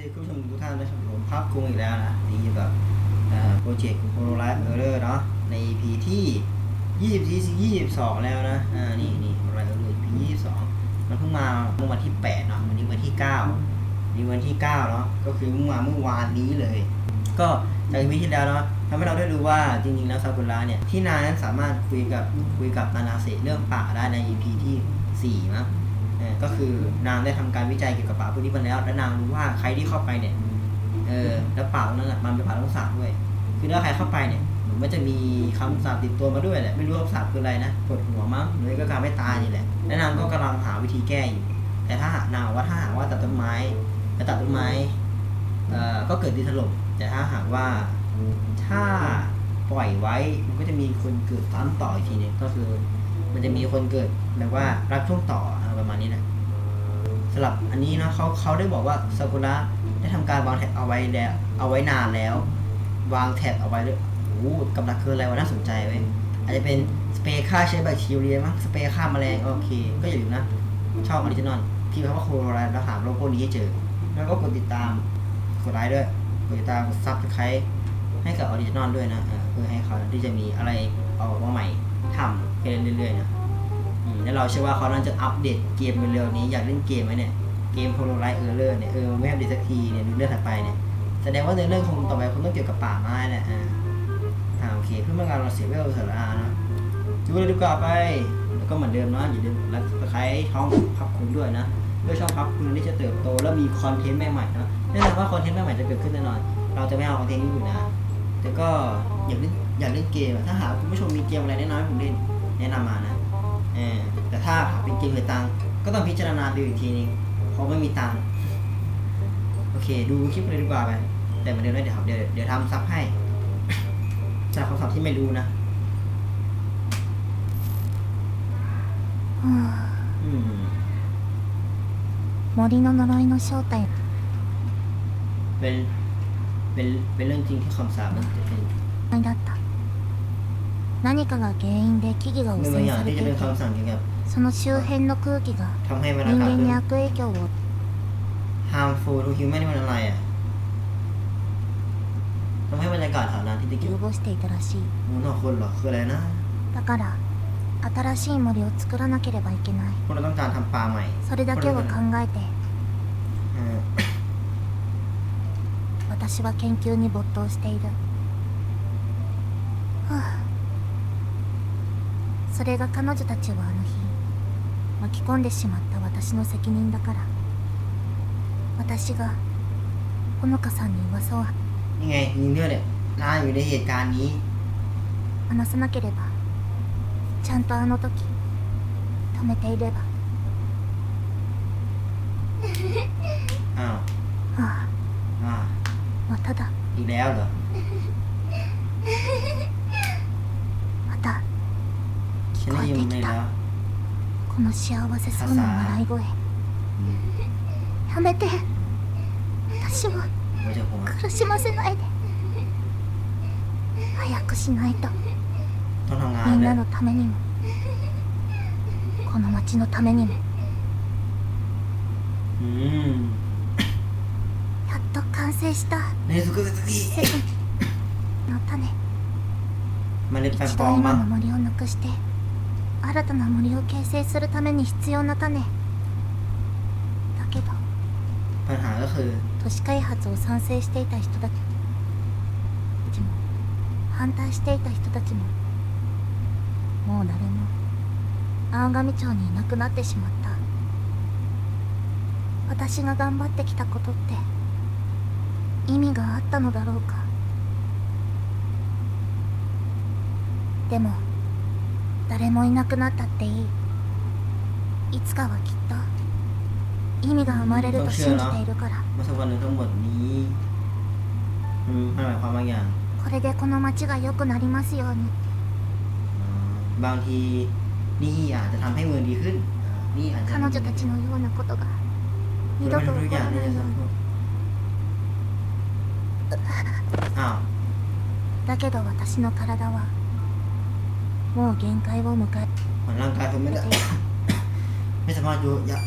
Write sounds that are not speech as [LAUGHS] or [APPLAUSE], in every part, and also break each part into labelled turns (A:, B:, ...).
A: ดีคุณผู้ชมทุกท่านนะครับผมพับคุงอีกแล้วนะนี่อยู่กับโปรเจกต์โคโรไลฟ์เออร์เนาะใน EP ที่ยี่สิบยี่สิบสองแล้วนะอ่านี่นี่โคโรไลฟ์เออร์ EP ยี่สิบสองมันเพิ่งมาเมื่อวันที่แปดเนาะวันนี้วันที่เก้านี่วันที่เก้าเนาะก็คือเมื่อมาเมื่อวานนี้เลย ก็จาก EP ที่แล้วเนาะทำให้เราได้รู้ว่าจริงๆแล้วซากุระเนี่ยที่นานั้นสามารถคุยกับคุยกับนานาเซเรื่องป่าได้ใน EP ที่สี่มั้ง ก็คือนางได้ทำการวิจัยเกี่ยวกับป่าพวกนี้มาแล้ว และนางรู้ว่าใครที่เข้าไปเนี่ยเออแล้วป่านั้นน่ะมันเป็นป่าต้องสาบด้วยคือถ้าใครเข้าไปเนี่ยเหมือนมันจะมีคำสาปติดตัวมาด้วยแหละไม่รู้คำสาปคืออะไรนะปวดหัวมั้งหรือก็การไม่ตายนี่แหละและนางก็กำลังหาวิธีแก้อยู่แต่ถ้าหากนางว่าถ้าหากว่าตัดต้นไม้จะตัดต้นไม้เอ่อก็เกิดดินถล่มแต่ถ้าหากว่าถ้าปล่อยไว้มันก็จะมีคนเกิดซ้ำต่ออีกทีนึงก็คือ มันจะมีคนเกิดแบบว่ารับช่วงต่อ ประมาณนี้นะสำหรับอันนี้นะเขาเขาได้บอกว่าซากุระได้ทำการวางแท็บเอาไว้แล้วเอาไว้นานแล้ว วางแท็บเอาไว้ด้วยโอ้โหกำลังคืออะไรวะน่าสนใจเว้ยอาจจะเป็นสเปรย์ฆ่าเชื้อแบคทีเรียมั้งสเปรย์ฆ่าแมลงโอเค ก็อย่าลืมนะชอบออริจินอลพิมพ์คำว่าโคโรไลน์แล้วหาโลโก้นี้ให้เจอ แล้วก็กดติดตามกดไลค์ด้วยกดติดตามกดซับสไครต์ให้กับออริจินอลด้วยนะเพื่อให้เขาที่จะมีอะไรอาอกมาใหม่ทำเรื่อยๆนะ อืมแล้วเราเชื่อว่าเขาน่าจะอัปเดตเกมเร็วๆนี้อยากเล่นเกมไหมเนี่ยเกมโ o โลไลท์เออร์เลอร์เนี่ยเออไม่อัปเดตสักทีเนี่ยดูเรื่องถัดไปเนี่ยแสดงว่าในเรื่องคงต่อไปคงต้องเกี่ยวกับป่าไม้แหละอ่าอ่าโอเคเพื่อไม่ให้เราเสียเวลเสียเวลาเนะดูเลยดีกว่าไปแล้วก็เหมือนเดิมเนาะอย่าลืมรักใครท้องพับคุณด้วยนะด้วยช่องพับคุณที่จะเติบโตและมีคอนเทนต์ใหม่ๆเนาะแน่นอนว่าคอนเทนต์ใหม่ๆจะเกิดขึ้นแน่นอน เราจะไม่เอาคอนเทนต์นี้อยู่นะ แต่ก็อยากเล่นอยากเล่นเกมถ้าหากคุณผู้ชมมีเกมอะไรแนะนำให้ผมเล่นแนะนำมานะ ถ้าเป็นเกมเหลือตังค์ก็ต้องพิจารณาดูอีกทีนึงเพราะไม่มีตังค์โอเค ดูคลิปเลยดีกว่าไป แต่เหมือนเดิมนะเดี๋ยวครับเดี๋ยวเดี๋ยวทำซับให้ จากคำศัพท์ที่ไม่รู้นะ
B: はあ
A: อืม
B: 森の呪いの正体
A: เป็นเป็นเป็นเรื่องจริงที่คำสาปมันจะเป็น
B: だった何かが原因で木々が汚
A: มีบาง
B: 染
A: อย่าง
B: され
A: ที่
B: て
A: จะ
B: い
A: เ ป็น
B: て
A: คำสั่งเกี่ยวกับ
B: その周辺の空気が
A: ทำให้มัน
B: 人
A: อากาศ
B: 間
A: เป็น
B: に悪影響を
A: harmful to human นี่มันอะไรอ่ะทำให้บรรยากาศแถวนั้นที่จะเกี่ยว
B: 及ぼしていたらしい
A: มันต่อคนเหรอคืออะไรนะ
B: だから新しい森を作らなければいけない
A: พวกเราต้องการทำป่าใหม่
B: それだけを考えて
A: เออ
B: 私は研究に没頭しているはあ それが彼女たちをあの日巻き込んでしまった私の責任だから私がほのかさんに噂を
A: นี่ไงยิงเลือดเนี่ยน่าอยู่ในเหตุการณ์นี้
B: 話さなければちゃんとあの時止めていれば [LAUGHS]
A: อ้าว
B: あ
A: อ่า
B: あまただ
A: อีกแล้วเหรอ 聞こえてきた
B: この幸せそうな笑い声。やめて。私を苦しませないで。早くしないと。みんなのためにも。この町のためにも。やっと完成した。の種。一度今の森をなくして。新たな森を形成するために必要な種だけど
A: ปัญหาก็คือ
B: 都市開発を賛成していた人たちも反対していた人たちももう誰も青神町にいなくなってしまった私が頑張ってきたことって意味があったのだろうかでも 誰もいなくなったっていいいつかはきっと意味が生まれると信じているから
A: มาสักวันหนึ่งทั้งหมดนี้อืมมันหมายความว่าอย่าง
B: これでこの町が良くなりますように
A: อ่าบางทีนี่อาจจะทำให้เมืองดีขึ้นอ่านี่อาจจะ
B: 彼女たちのようなことが二
A: เรา
B: 度と
A: ทำทุ
B: 起
A: ก
B: こ
A: อย่า
B: ら
A: ง
B: ない
A: ที่
B: よ
A: จะ
B: うに
A: อ้าว
B: だけど私の体は もう限界を迎え
A: เหมือนร่างกายผมไม่ได้ ไม่สามารถอยู่อย่า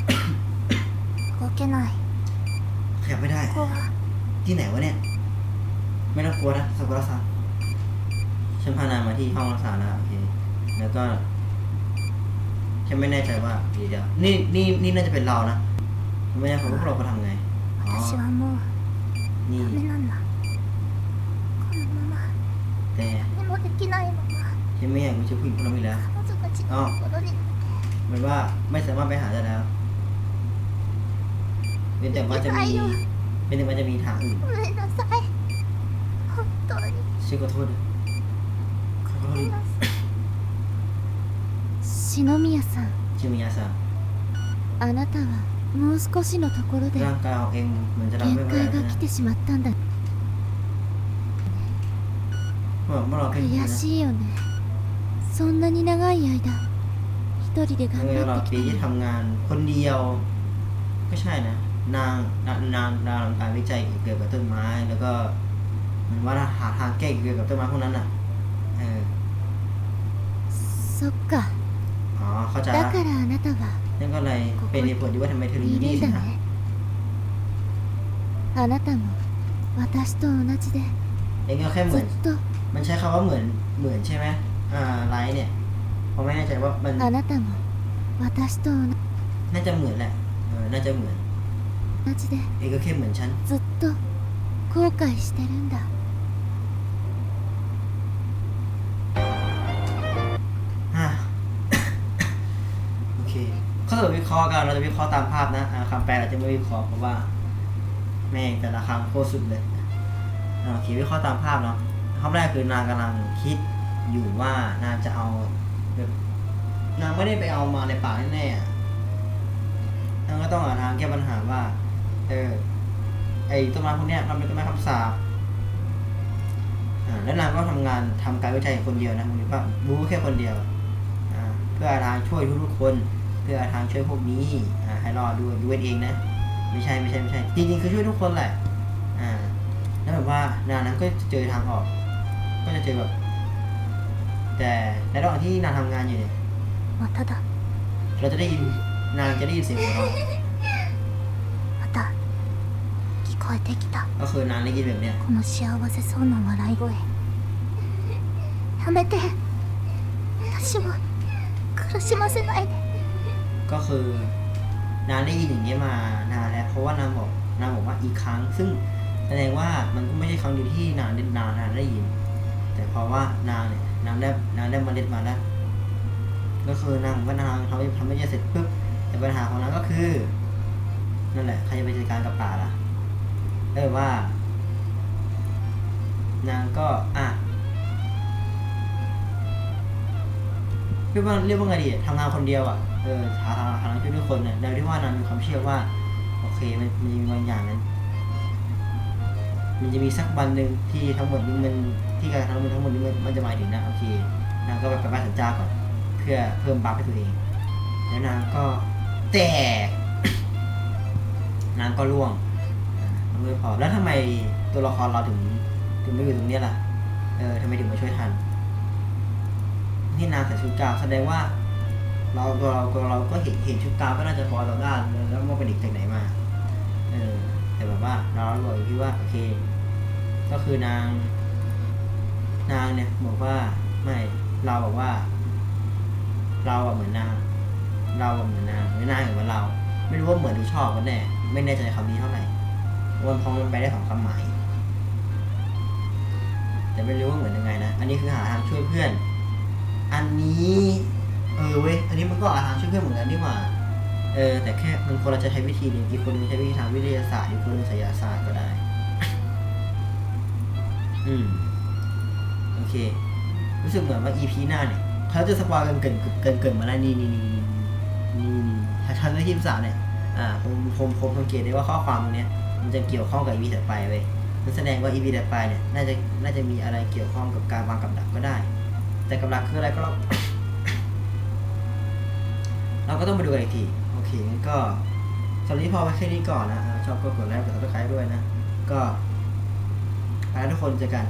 B: 動けない
A: ข ขยับไม่ได้
B: ここは
A: ที่ไหนวะเนี่ย ไม่ต้องกลัวนะซากุระซังฉันพานายมาที่ห้องรักษาแล้วโอเค แล้วก็ฉันไม่แน่ใจว่าเดี๋ยวเดี๋ยวนี่นี่นี่น่าจะเป็นเรานะฉันไม่แน่ใจว่าพวกเราเขาทำไง อ๋อ
B: 私はもう
A: นี่
B: ダメなんだこのまま
A: แต่
B: 何もできない まま
A: ฉันไม่อยากมีชื่อผู้หญิงคนนั้นอีกแล้ว
B: 彼女たちのところに
A: เหมือนว่าไม่สามารถไปหาได้แล้วเป็นแต่ว่าจะมีเป็นแต่ว่าจะมีทางอื่น
B: ごめんなさい本当に
A: ชื่อขอโทษด้วยขอโทษด้วย
B: 篠宮さん
A: ชื่อมิยาซัง
B: あなたはもう少しのところで
A: ร่างกายของเองเหมือนจะรับ
B: 限
A: ไม่ไหว
B: 界
A: แล้ว
B: が
A: นะ
B: 来てしまったんだ
A: เมื่อเมื่อเราแค่นี้
B: 悔
A: นะ
B: しいよね そんなに長い間一人で頑
A: เมื่อเรา
B: 張って
A: ปี
B: き
A: ที่
B: たの
A: ทำงานคนเดียว ก็ใช่นะ นางนางนางนางทำการวิจัยเกี่ยวกับต้นไม้ แล้วก็เหมันว่าหาทางแก้เกี่ยวกับต้นไม้พวกนั้นอ่ะ เออ
B: そっか
A: อ๋อ เข้าใจ
B: だ
A: ละ
B: からあなたは
A: นั่นก็เลยเป็นเหตุผลที่ว่าทำไมเธอถึงอ
B: い
A: ยู่
B: る
A: นี่
B: ん
A: สิ
B: だ
A: นะ
B: ねあなたも私と同じで
A: เองก็แค่เห
B: ず
A: มือน
B: っと
A: มันใช้คำว่าเหมือนเหมือนใช่ไหม อ่าไลท์เนี่ยเพราะไม่แน่ใจว่ามัน
B: あなたも私と
A: น่าจะเหมือนแหละ เออ น่าจะเหมือน
B: 同じで
A: เองก็แค่เหมือนฉัน
B: ずっと後悔してるんだ
A: อ่ะ โอเคเขาจะวิเคราะห์กัน เราจะวิเคราะห์ตามภาพนะอ่าคำแปลเราจะไม่วิเคราะห์เพราะว่า แม่งแต่ละคำโคตรสุดเลยอ่าโอเควิเคราะห์ตามภาพเนาะคำแรกคือนางกำลังคิด อยู่ว่านางจะเอาแบบนางไม่ได้ไปเอามาในป่าแน่ๆอะนางก็ต้องหาทางแก้ปัญหาว่า เออ ไอ้ต้นไม้พวกเนี้ยมันเป็นต้นไม้คำสาปอ่าแล้วนางก็ทำงานทำการวิจัยคนเดียวนะมันก็รู้แค่คนเดียวอ่าเพื่อทางช่วยทุกๆคน เพื่อทางช่วยพวกนี้อ่าให้รอดด้วยดูเองนะ ไม่ใช่ไม่ใช่ไม่ใช่ จริงๆคือช่วยทุกคนแหละ อ่า แล้วแบบว่านางนั้นก็จะเจอทางออก ก็จะเจอแบบ แต่ในระหว่างที่นางทำงานอยู่เนี่ย
B: まただ
A: เราจะได้ยินนางจะได้ยินเสียงหัวเราะ
B: また聞こえてきた
A: ก็คือนางได้ยินแบบเนี้ย
B: この幸せそうな笑い声やめて私を苦しませないで
A: ก็คือนางได้ยินอย่างนี้ยมานานแล้วเพราะว่านางบอกนางบอกว่าอีกครั้ง ซึ่งแสดงว่ามันก็ไม่ใช่ครั้งเดียวที่นางได้นางนางได้ยิน แต่เพราะว่านางเนี่ย นางได้นางได้เมล็ดมาแล้วก็คือนางบอกว่านางทำให้ทำให้เสร็จปุ๊บแต่ปัญหาของนางก็คือนั่นแหละใครจะไปจัดการกับป่าล่ะเออว่า นางก็อะเรียกว่าเรียกว่าไงดีทำงานคนเดียวอะเออหาทางหาทางช่วยทุกคนเนี่ยโดยที่ว่านางมีความเชื่อว่า โอเคมันมีบางอย่างนั้น มันจะมีสักวันหนึ่งที่ทั้งหมดนี้มันที่การทั้งหมดทั้งหมดนี้มันมันจะหมายถึงนะโอเคนางก็ไปไปบ้านสัญจาก่อน เพื่อเพิ่มบัฟให้ตัวเอง แล้วนางก็แตกนางก็ร่วงอ่ามันไม่พอแล้วทำไมตัวละครเราถึงถึงไม่อยู่ตรงนี้ล่ะ เออทำไมถึงมาช่วยทัน นี่นางใส่ชุดกาวแสดงว่า เราตัวเราเราก็เห็นเห็นชุดกาวก็น่าจะพอเราได้แล้วว่าเป็นเด็กจากไหนมา เออ แต่แบบว่าเราบอกอยู่ที่ว่าโอเค ก็คือนาง นางเนี่ยบอกว่าไม่เราบอกว่า เราอะเหมือนนาง เราอะเหมือนนางหรือนางเหมือนเรา ไม่รู้ว่าเหมือนหรือชอบกันแน่ไม่แน่ใจคำนี้เท่าไหร่เพราะมันพอมันไปได้สองความหมาย แต่ไม่รู้ว่าเหมือนยังไงนะอันนี้คือหาทางช่วยเพื่อน อันนี้ เออเว้ยอันนี้มันก็หาทางช่วยเพื่อนเหมือนกันนี่หว่า เออแต่แค่มันคนเราจะใช้วิธีนึงอีกคนนึงใช้วิธีทางวิทยาศาสตร์อีกคนนึงไสยศาสตร์ก็ได้ อืมโอเค รู้สึกเหมือนว่า EP หน้าเนี่ยเขาจะสปอยกันเกินเกินเกินมาแล้วนี่นี่นี่นี่นี่นี่ชั้นที่สามเนี่ยอ่าผมผมผมสังเกตได้ว่าข้อความตรงเนี้ย มันจะเกี่ยวข้องกับ EP ถัดไปเว้ยมันแสดงว่า EP ถัดไปเนี่ยน่าจะน่าจะมีอะไรเกี่ยวข้องกับการวางกับดักก็ได้ แต่กับดักคืออะไรก็เราเราก็ต้องมาดูกันอีกที โอเคงั้นก็สำหรับนี้พอไว้แค่นี้ก่อนนะ ชอบก็กดไลค์กดซับสไครต์ด้วยนะ ก็ไปแล้วทุกคนเจอกัน